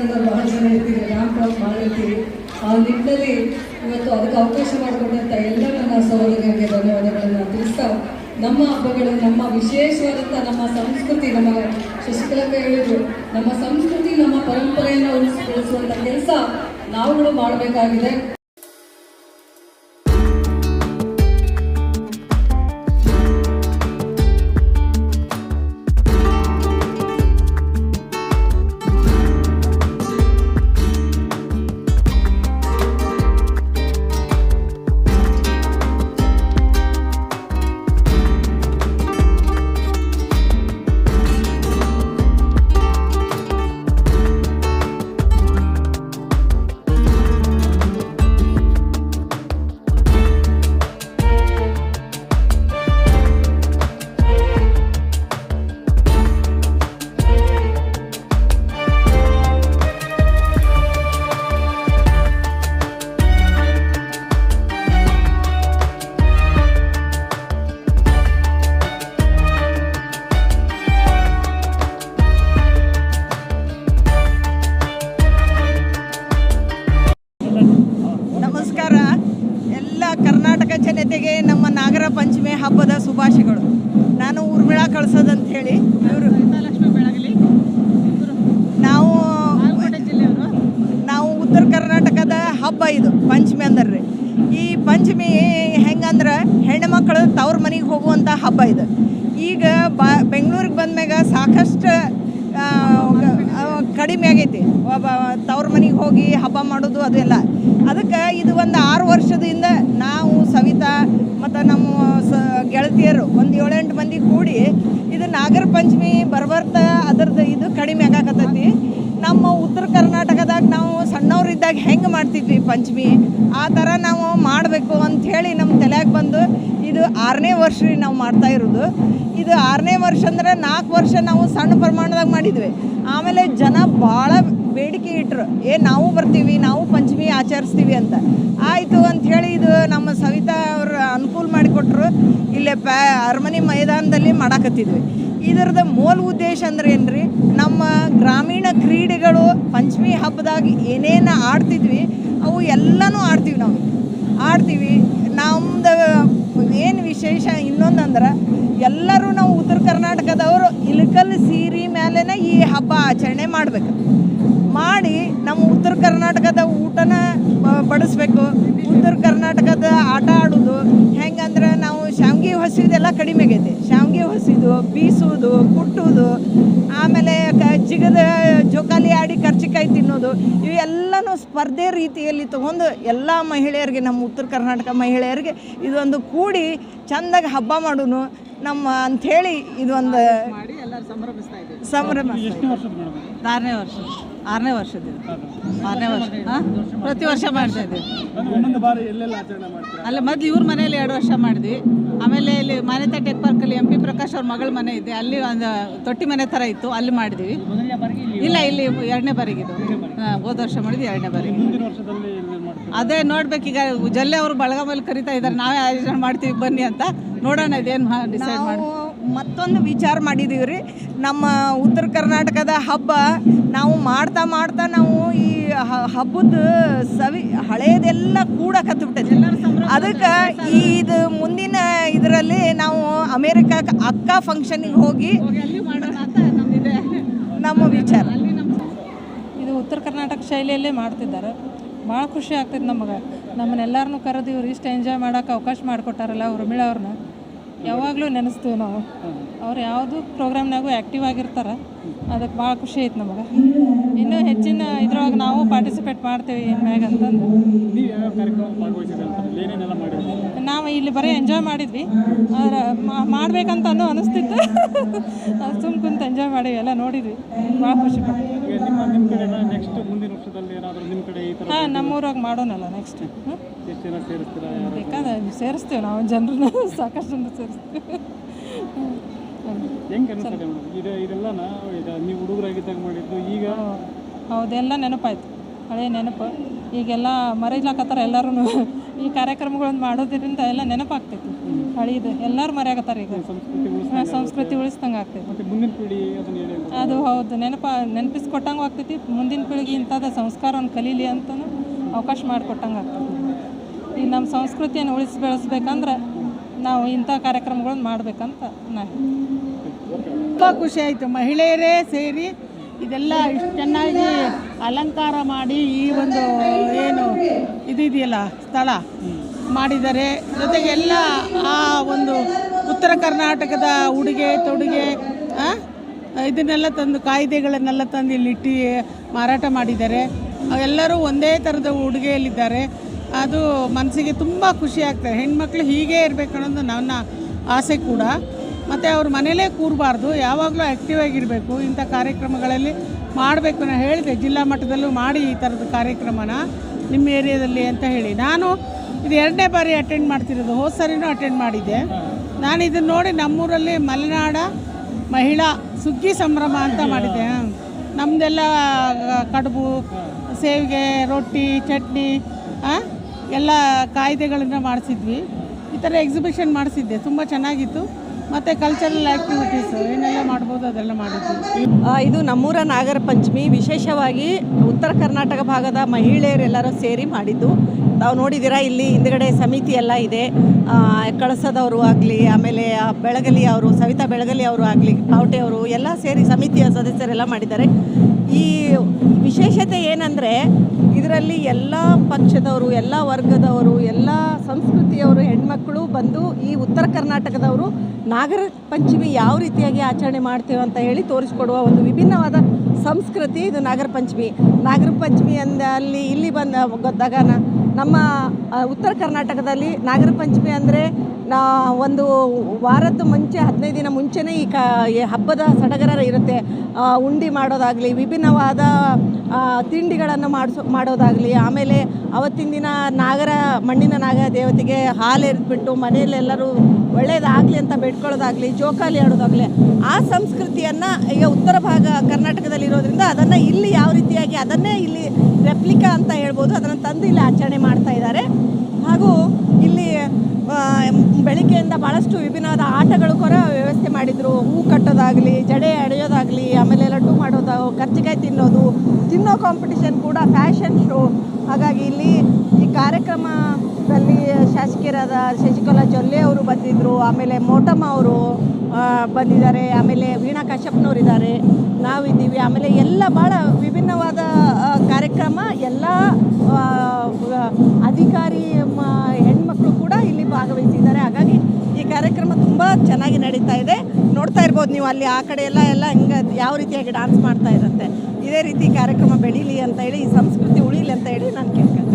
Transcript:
ಮುಖಂಡರು ಬಹಳ ಜನ ಇರ್ತೀರಿ ಆ ನಿಟ್ಟಿನಲ್ಲಿ ಇವತ್ತು ಅದಕ್ಕೆ ಅವಕಾಶ ಮಾಡಿಕೊಂಡಂಥ ಎಲ್ಲ ನನ್ನ ಸಹೋದರರಿಗೆ ಧನ್ಯವಾದಗಳನ್ನು ತಿಳಿಸ್ತಾ ನಮ್ಮ ಹಬ್ಬಗಳು, ನಮ್ಮ ವಿಶೇಷವಾದಂಥ ನಮ್ಮ ಸಂಸ್ಕೃತಿ, ನಮ್ಮ ಶಶಿಕಲಕ ಹೇಳಿದ್ರು. ನಮ್ಮ ಸಂಸ್ಕೃತಿ, ನಮ್ಮ ಪರಂಪರೆಯನ್ನು ಉಳಿಸ್ಕೊಳ್ಳಿಸುವಂಥ ಕೆಲಸ ನಾವುಗಳು ಮಾಡಬೇಕಾಗಿದೆ. ಶುಭಾಶಯಗಳು ನಾನು ಊರ್ಮಿಳಾ ಕಳ್ಸೋದಂತ ಹೇಳಿ ಇವರು. ಬೆಳಗಲಿ ನಾವು ನಾವು ಉತ್ತರ ಕರ್ನಾಟಕದ ಹಬ್ಬ ಇದು ಪಂಚಮಿ ಅಂದ್ರೆ. ಈ ಪಂಚಮಿ ಹೆಂಗಂದ್ರೆ ಹೆಣ್ಮಕ್ಳು ತವ್ರ ಮನೆಗೆ ಹೋಗುವಂಥ ಹಬ್ಬ ಇದು. ಈಗ ಬಾ ಬೆಂಗಳೂರಿಗೆ ಬಂದ್ಮ್ಯಾಗ ಸಾಕಷ್ಟು ಕಡಿಮೆ ಆಗೈತಿ. ಒಬ್ಬ ತವ್ರ ಮನೆಗೆ ಹೋಗಿ ಹಬ್ಬ ಮಾಡೋದು ಅದೆಲ್ಲ ಅದಕ್ಕೆ ಇದು ಒಂದು ಆರು ವರ್ಷದಿಂದ ನಾವು ಸವಿತಾ ಮತ್ತು ನಮ್ಮ ಏಳೆಂಟು ಮಂದಿ ಕೂಡಿ ಇದು ನಾಗರ ಪಂಚಮಿ ಬರ್ಬರ್ತಾ ಅದರದ್ದು ಇದು ಕಡಿಮೆ ಆಗಾಕತ್ತೈತಿ. ನಮ್ಮ ಉತ್ತರ ಕರ್ನಾಟಕದಾಗ ನಾವು ಸಣ್ಣವರಿದ್ದಾಗ ಹೆಂಗೆ ಮಾಡ್ತಿದ್ವಿ ಪಂಚಮಿ? ಆ ಥರ ನಾವು ಮಾಡಬೇಕು ಅಂಥೇಳಿ ನಮ್ಮ ತಲೆಯಾಗ ಬಂದು ಇದು ಆರನೇ ವರ್ಷ ರೀ ನಾವು ಮಾಡ್ತಾ ಇರೋದು. ಇದು ಆರನೇ ವರ್ಷ ಅಂದ್ರೆ ನಾಲ್ಕು ವರ್ಷ ನಾವು ಸಣ್ಣ ಪ್ರಮಾಣದಾಗ ಮಾಡಿದ್ವಿ. ಆಮೇಲೆ ಜನ ಭಾಳ ಬೇಡಿಕೆ ಇಟ್ಟರು ಏ, ನಾವು ಬರ್ತೀವಿ, ನಾವು ಪಂಚಮಿ ಆಚರಿಸ್ತೀವಿ ಅಂತ. ಆಯಿತು ಅಂಥೇಳಿ ಇದು ನಮ್ಮ ಸವಿತಾ ಅವರು ಅನುಕೂಲ ಮಾಡಿಕೊಟ್ರು. ಇಲ್ಲೇ ಪ್ಯಾ ಅರಮನೆ ಮೈದಾನದಲ್ಲಿ ಮಾಡಾಕತ್ತಿದ್ವಿ. ಇದರದ ಮೂಲ ಉದ್ದೇಶ ಅಂದ್ರೆ ಏನ್ರಿ, ನಮ್ಮ ಗ್ರಾಮೀಣ ಕ್ರೀಡೆಗಳು ಪಂಚಮಿ ಹಬ್ಬದಾಗ ಏನೇನು ಆಡ್ತಿದ್ವಿ, ಅವು ಎಲ್ಲನೂ ಆಡ್ತೀವಿ ನಾವು. ಆಡ್ತೀವಿ ನಮ್ದು ಏನು ವಿಶೇಷ ಇನ್ನೊಂದಂದ್ರೆ, ಎಲ್ಲರೂ ನಾವು ಉತ್ತರ ಕರ್ನಾಟಕದವರು ಇಳಕಲ್ ಸೀರೆ ಮೇಲೆನೇ ಈ ಹಬ್ಬ ಆಚರಣೆ ಮಾಡಬೇಕು. ಮಾಡಿ ನಮ್ಮ ಉತ್ತರ ಕರ್ನಾಟಕದ ಊಟನ ಬಡಿಸ್ಬೇಕು. ಉತ್ತರ ಕರ್ನಾಟಕದ ಆಟ ಆಡೋದು, ಹೆಂಗಂದ್ರೆ ನಾವು ಶಾವ್ಗೆ ಹೊಸಿದೆಲ್ಲ ಕಡಿಮೆ ಆಗೈತೆ ಶಾವ್ಗೆ ಹೊಸಿದು, ಬೀಸೋದು, ಕುಟ್ಟೋದು, ಆಮೇಲೆ ಕ ಜಿಗದ ಜೋಕಾಲಿ ಆಡಿ ಕರ್ಚಿಕಾಯಿ ತಿನ್ನೋದು, ಇವೆಲ್ಲನೂ ಸ್ಪರ್ಧೆ ರೀತಿಯಲ್ಲಿ ತಗೊಂಡು ಎಲ್ಲ ಮಹಿಳೆಯರಿಗೆ, ನಮ್ಮ ಉತ್ತರ ಕರ್ನಾಟಕ ಮಹಿಳೆಯರಿಗೆ ಇದೊಂದು ಕೂಡಿ ಚಂದಾಗಿ ಹಬ್ಬ ಮಾಡೋನು. ನಮ್ಮ ಅಂಥೇಳಿ ಇದೊಂದು ಸಂಭ್ರಮ ಆರನೇ ವರ್ಷ. ಆರನೇ ವರ್ಷದ ಇದು. ಆರನೇ ವರ್ಷ. ಹಾಂ? ಪ್ರತಿ ವರ್ಷ ಮಾಡ್ತಾ ಇದ್ದೀವಿ. ಬಾರಿ ಅಲ್ಲ ಮೊದ್ಲು ಇವ್ರ ಮನೆಯಲ್ಲಿ ಎರಡು ವರ್ಷ ಮಾಡಿದ್ವಿ. ಆಮೇಲೆ ಇಲ್ಲಿ ಮಾನ್ಯತಾ ಟೆಕ್ ಪಾರ್ಕಲ್ಲಿ ಎಂ ಪಿ ಪ್ರಕಾಶ್ ಅವ್ರ ಮಗಳ ಮನೆ ಇದೆ. ಅಲ್ಲಿ ಒಂದು ತೊಟ್ಟಿ ಮನೆ ಥರ ಇತ್ತು. ಅಲ್ಲಿ ಮಾಡಿದ್ವಿ. ಇಲ್ಲ ಇಲ್ಲಿ ಎರಡನೇ ಬಾರಿಗೆ. ಇದು ಹೋದ ವರ್ಷ ಮಾಡಿದ್ವಿ ಎರಡನೇ ಬಾರಿಗೆ ಅದೇ ನೋಡ್ಬೇಕು. ಈಗ ಜಲ್ಲೆ ಅವರು ಬಳಗಾಮಲ್ಲಿ ಕರಿತಾ ಇದ್ದಾರೆ. ನಾವೇ ಆಯೋಜನೆ ಮಾಡ್ತೀವಿ ಬನ್ನಿ ಅಂತ. ನೋಡೋಣ ಇದೇನು ಡಿಸೈಡ್ ಮಾಡಿ. ಮತ್ತೊಂದು ವಿಚಾರ ಮಾಡಿದೀವಿ ರೀ. ನಮ್ಮ ಉತ್ತರ ಕರ್ನಾಟಕದ ಹಬ್ಬ ನಾವು ಮಾಡ್ತಾ ಮಾಡ್ತಾ ನಾವು ಈ ಹಬ್ಬದ ಸವಿ ಹಳೆಯದೆಲ್ಲ ಕೂಡ ಕತ್ಬಿಟ್ಟೈತಿ. ಅದಕ್ಕೆ ಈ ಇದು ಮುಂದಿನ ಇದರಲ್ಲಿ ನಾವು ಅಮೇರಿಕಾ ಅಕ್ಕ ಫಂಕ್ಷನಿಗೆ ಹೋಗಿ ಅಲ್ಲಿ ಮಾಡೋಣ ಅಂತ ನಮ್ದಿದೆ. ನಮ್ಮ ವಿಚಾರ. ಇದು ಉತ್ತರ ಕರ್ನಾಟಕ ಶೈಲಿಯಲ್ಲೇ ಮಾಡ್ತಿದ್ದಾರೆ. ಭಾಳ ಖುಷಿ ಆಗ್ತೈತೆ ನಮಗೆ. ನಮ್ಮನ್ನೆಲ್ಲರನ್ನೂ ಕರೆದು ಇವ್ರು ಇಷ್ಟು ಎಂಜಾಯ್ ಮಾಡೋಕೆ ಅವಕಾಶ ಮಾಡಿಕೊಟ್ಟಾರಲ್ಲ ಉರ್ಮಿಳಾ ಅವ್ರನ್ನ. ಯಾವಾಗಲೂ ನೆನೆಸ್ತೀವಿ ನಾವು. ಅವ್ರು ಯಾವುದು ಪ್ರೋಗ್ರಾಮ್ನಾಗೂ ಆ್ಯಕ್ಟಿವ್ ಆಗಿರ್ತಾರೆ. ಅದಕ್ಕೆ ಭಾಳ ಖುಷಿ ಐತೆ ನಮಗೆ. ಇನ್ನೂ ಹೆಚ್ಚಿನ ಇದ್ರೊಳಗೆ ನಾವು ಪಾರ್ಟಿಸಿಪೇಟ್ ಮಾಡ್ತೀವಿ ಮ್ಯಾಗ ಅಂತಂದು ನೀವು ಇಲ್ಲಿ ಬರೀ ಎಂಜಾಯ್ ಮಾಡಿದ್ವಿ. ಆದ್ರೆ ಮಾಡ್ಬೇಕಂತ ಅನ್ನೋ ಅನಿಸ್ತಿತ್ತು. ಸುಮ್ ಕುಂತ ಎಂಜಾಯ್ ಮಾಡಿವಿ ಎಲ್ಲ ನೋಡಿದ್ವಿ. ಭಾಳ ಖುಷಿ ಹಾ ನಮ್ಮೂರಾಗ ಮಾಡೋಣಲ್ಲ ನೆಕ್ಸ್ಟ್ ಬೇಕಾದ್ರೆ ಸೇರಿಸ್ತೀವಿ ನಾವು ಜನರನ್ನ ಸಾಕಷ್ಟು ಜನ ಸೇರಿಸ್ತೀವಿ. ಹೆಂಗೆ ಅನಿಸ್ತದೆ ಇದು ಇದೆಲ್ಲನ ಈಗ ನೀವು ಹುಡುಗರಾಗಿದ್ದಾಗ ಮಾಡಿದ್ದು ಈಗ? ಹೌದೆಲ್ಲ ನೆನಪಾಯ್ತು. ಹಳೆ ನೆನಪು. ಈಗೆಲ್ಲ ಮರೆಯಲಾಕತ್ತಾರ ಎಲ್ಲರೂ ಈ ಕಾರ್ಯಕ್ರಮಗಳನ್ನು ಮಾಡೋದ್ರಿಂದ ಎಲ್ಲ ನೆನಪಾಗ್ತೈತಿ. ಹಳೀದು. ಎಲ್ಲರೂ ಮರ್ಯಾಗತ್ತಾರ ಈಗ. ಸಂಸ್ಕೃತಿ ಉಳಿಸ್ ಸಂಸ್ಕೃತಿ ಉಳಿಸ್ದಂಗೆ ಆಗ್ತೈತಿ. ಮತ್ತೆ ಮುಂದಿನ ಪೀಳಿ ಅದು ಹೌದು. ನೆನಪ ನೆನಪಿಸ್ಕೊಟ್ಟಂಗೆ ಆಗ್ತೈತಿ. ಮುಂದಿನ ಪೀಳಿಗೆ ಇಂಥದ್ದು ಸಂಸ್ಕಾರವನ್ನು ಕಲೀಲಿ ಅಂತಲೂ ಅವಕಾಶ ಮಾಡಿಕೊಟ್ಟಂಗೆ ಆಗ್ತೈತಿ. ಈ ನಮ್ಮ ಸಂಸ್ಕೃತಿಯನ್ನು ಉಳಿಸಿ ಬೆಳೆಸ್ಬೇಕಂದ್ರೆ ನಾವು ಇಂಥ ಕಾರ್ಯಕ್ರಮಗಳನ್ನು ಮಾಡಬೇಕಂತ ನಾ ಹೇಳ್ತೀನಿ. ತುಂಬ ಖುಷಿ ಆಯಿತು. ಮಹಿಳೆಯರೇ ಸೇರಿ ಇದೆಲ್ಲ ಇಷ್ಟು ಚೆನ್ನಾಗಿ ಅಲಂಕಾರ ಮಾಡಿ ಈ ಒಂದು ಏನು ಇದಿದೆಯಲ್ಲ ಸ್ಥಳ ಮಾಡಿದ್ದಾರೆ ಜೊತೆಗೆಲ್ಲ ಆ ಒಂದು ಉತ್ತರ ಕರ್ನಾಟಕದ ಉಡುಗೆ, ತೊಡುಗೆ ಇದನ್ನೆಲ್ಲ ತಂದು ಕಾಯ್ದೆಗಳನ್ನೆಲ್ಲ ತಂದು ಇಲ್ಲಿಟ್ಟು ಮಾರಾಟ ಮಾಡಿದ್ದಾರೆ. ಎಲ್ಲರೂ ಒಂದೇ ಥರದ ಉಡುಗೆಯಲ್ಲಿದ್ದಾರೆ. ಅದು ಮನಸ್ಸಿಗೆ ತುಂಬ ಖುಷಿ ಆಗ್ತದೆ. ಹೆಣ್ಮಕ್ಳು ಹೀಗೆ ಇರಬೇಕು ಅನ್ನೋದು ನನ್ನ ಆಸೆ ಕೂಡ. ಮತ್ತು ಅವ್ರ ಮನೇಲೇ ಕೂರಬಾರ್ದು, ಯಾವಾಗಲೂ ಆ್ಯಕ್ಟಿವ್ ಆಗಿರಬೇಕು, ಇಂಥ ಕಾರ್ಯಕ್ರಮಗಳಲ್ಲಿ ಮಾಡಬೇಕು ನಾನು ಹೇಳಿದೆ. ಜಿಲ್ಲಾ ಮಟ್ಟದಲ್ಲೂ ಮಾಡಿ ಈ ಥರದ ಕಾರ್ಯಕ್ರಮನ ನಿಮ್ಮ ಏರಿಯಾದಲ್ಲಿ ಅಂತ ಹೇಳಿ. ನಾನು ಇದು ಎರಡನೇ ಬಾರಿ ಅಟೆಂಡ್ ಮಾಡ್ತಿರೋದು, ಹೋದ ಸರಿನೂ ಅಟೆಂಡ್ ಮಾಡಿದ್ದೆ. ನಾನು ಇದನ್ನು ನೋಡಿ ನಮ್ಮೂರಲ್ಲಿ ಮಲೆನಾಡ ಮಹಿಳಾ ಸುಗ್ಗಿ ಸಂಭ್ರಮ ಅಂತ ಮಾಡಿದ್ದೆ ನಮ್ಮದೆಲ್ಲ ಕಡುಬು, ಸೇವಿಗೆ, ರೊಟ್ಟಿ, ಚಟ್ನಿ ಎಲ್ಲ ಕಾಯ್ದೆಗಳನ್ನು ಮಾಡಿಸಿದ್ವಿ. ಈ ಥರ ಎಕ್ಸಿಬಿಷನ್ ಮಾಡಿಸಿದ್ದೆ. ತುಂಬ ಚೆನ್ನಾಗಿತ್ತು. ಮತ್ತು ಕಲ್ಚರಲ್ ಆ್ಯಕ್ಟಿವಿಟೀಸು ಏನೆಲ್ಲ ಮಾಡ್ಬೋದು ಅದೆಲ್ಲ ಮಾಡಿದ್ವಿ. ಇದು ನಮ್ಮೂರ ನಾಗರ ಪಂಚಮಿ ವಿಶೇಷವಾಗಿ ಉತ್ತರ ಕರ್ನಾಟಕ ಭಾಗದ ಮಹಿಳೆಯರೆಲ್ಲರೂ ಸೇರಿ ಮಾಡಿದ್ದು. ತಾವು ನೋಡಿದ್ದೀರಾ? ಇಲ್ಲಿ ಹಿಂದ್ಗಡೆ ಸಮಿತಿ ಎಲ್ಲ ಇದೆ. ಕಳಸದವರು ಆಗಲಿ, ಆಮೇಲೆ ಬೆಳಗಲಿ ಅವರು, ಸವಿತಾ ಬೆಳಗಲಿ ಅವರು ಆಗಲಿ ಪಾವಟೆ ಅವರು, ಎಲ್ಲ ಸೇರಿ ಸಮಿತಿಯ ಸದಸ್ಯರೆಲ್ಲ ಮಾಡಿದ್ದಾರೆ. ಈ ವಿಶೇಷತೆ ಏನಂದರೆ, ಇದರಲ್ಲಿ ಎಲ್ಲ ಪಕ್ಷದವರು, ಎಲ್ಲ ವರ್ಗದವರು, ಎಲ್ಲ ಸಂಸ್ಕೃತಿಯವರು ಹೆಣ್ಮಕ್ಳು ಬಂದು ಈ ಉತ್ತರ ಕರ್ನಾಟಕದವರು ನಾಗರ ಪಂಚಮಿ ಯಾವ ರೀತಿಯಾಗಿ ಆಚರಣೆ ಮಾಡ್ತೇವೆ ಅಂತ ಹೇಳಿ ತೋರಿಸ್ಕೊಡುವ ಒಂದು ವಿಭಿನ್ನವಾದ ಸಂಸ್ಕೃತಿ ಇದು ನಾಗರ ಪಂಚಮಿ. ನಾಗರ ಪಂಚಮಿ ಅಂದ ಅಲ್ಲಿ ಇಲ್ಲಿ ಬಂದ ಗೊತ್ತಾಗ ನಮ್ಮ ಉತ್ತರ ಕರ್ನಾಟಕದಲ್ಲಿ ನಾಗರ ಪಂಚಮಿ ಅಂದರೆ ನಾ ಒಂದು ವಾರದ ಮುಂಚೆ, ಹದಿನೈದು ದಿನ ಮುಂಚೆನೇ ಈ ಕ ಹಬ್ಬದ ಸಡಗರ ಇರುತ್ತೆ. ಉಂಡಿ ಮಾಡೋದಾಗಲಿ, ವಿಭಿನ್ನವಾದ ತಿಂಡಿಗಳನ್ನು ಮಾಡಿಸೋ, ಮಾಡೋದಾಗಲಿ, ಆಮೇಲೆ ಅವತ್ತಿನ ದಿನ ನಾಗರ, ಮಣ್ಣಿನ ನಾಗ ದೇವತೆಗೆ ಹಾಲು ಎರೆದ್ಬಿಟ್ಟು ಮನೆಯಲ್ಲೆಲ್ಲರೂ ಒಳ್ಳೇದಾಗಲಿ ಅಂತ ಬೇಡ್ಕೊಳ್ಳೋದಾಗಲಿ, ಜೋಕಾಲಿ ಆಡೋದಾಗಲಿ, ಆ ಸಂಸ್ಕೃತಿಯನ್ನು ಈಗ ಉತ್ತರ ಭಾಗ ಕರ್ನಾಟಕದಲ್ಲಿ ಇರೋದ್ರಿಂದ ಅದನ್ನು ಇಲ್ಲಿ ಯಾವ ರೀತಿಯಾಗಿ ಅದನ್ನೇ ಇಲ್ಲಿ ರೆಪ್ಲಿಕಾ ಅಂತ ಹೇಳ್ಬೋದು, ಅದನ್ನು ತಂದು ಇಲ್ಲಿ ಆಚರಣೆ ಮಾಡ್ತಾ ಇದ್ದಾರೆ. ಹಾಗೂ ಇಲ್ಲಿ ಬೆಳಿಗ್ಗೆಯಿಂದ ಭಾಳಷ್ಟು ವಿಭಿನ್ನವಾದ ಆಟಗಳು ಕೂಡ ವ್ಯವಸ್ಥೆ ಮಾಡಿದರು. ಹೂ ಕಟ್ಟೋದಾಗಲಿ, ಜಡೆ ಎಳೆಯೋದಾಗಲಿ ಆಮೇಲೆ ಲಡ್ಡು ಮಾಡೋದು, ಕರ್ಜಿಕಾಯಿ ತಿನ್ನೋದು, ತಿನ್ನೋ ಕಾಂಪಿಟಿಷನ್ ಕೂಡ ಫ್ಯಾಷನ್ ಶೋ ಹಾಗಾಗಿ ಇಲ್ಲಿ ಈ ಕಾರ್ಯಕ್ರಮದಲ್ಲಿ ಶಾಸಕಿಯರಾದ ಶಶಿಕಲಾ ಜೊಲ್ಲೆ ಅವರು ಬಂದಿದ್ದರು ಆಮೇಲೆ ಮೋಟಮ್ಮ ಅವರು ಬಂದಿದ್ದಾರೆ, ಆಮೇಲೆ ವೀಣಾ ಕಶ್ಯಪ್ನವ್ರು ಇದ್ದಾರೆ ನಾವಿದ್ದೀವಿ. ಆಮೇಲೆ ಎಲ್ಲ ಭಾಳ ವಿಭಿನ್ನವಾದ ಕಾರ್ಯಕ್ರಮ. ಎಲ್ಲ ಅಧಿಕಾರಿ ಮ- ಹೆಣ್ಮಕ್ಳು ಕೂಡ ಇಲ್ಲಿ ಭಾಗವಹಿಸಿದ್ದಾರೆ ಹಾಗಾಗಿ ಈ ಕಾರ್ಯಕ್ರಮ ತುಂಬ ಚೆನ್ನಾಗಿ ನಡೀತಾ ಇದೆ. ನೋಡ್ತಾ ಇರ್ಬೋದು ನೀವು ಅಲ್ಲಿ ಆ ಕಡೆ ಎಲ್ಲ ಎಲ್ಲ ಹೆಂಗೆ, ಯಾವ ರೀತಿಯಾಗಿ ಡಾನ್ಸ್ ಮಾಡ್ತಾ ಇರುತ್ತೆ. ಇದೇ ರೀತಿ ಕಾರ್ಯಕ್ರಮ ಬೆಳೀಲಿ ಅಂತ ಹೇಳಿ ಈ ಸಂಸ್ಕೃತಿ ಉಳಿಲಿ ಅಂತ ಹೇಳಿ ನಾನು ಕೇಳ್ತೀನಿ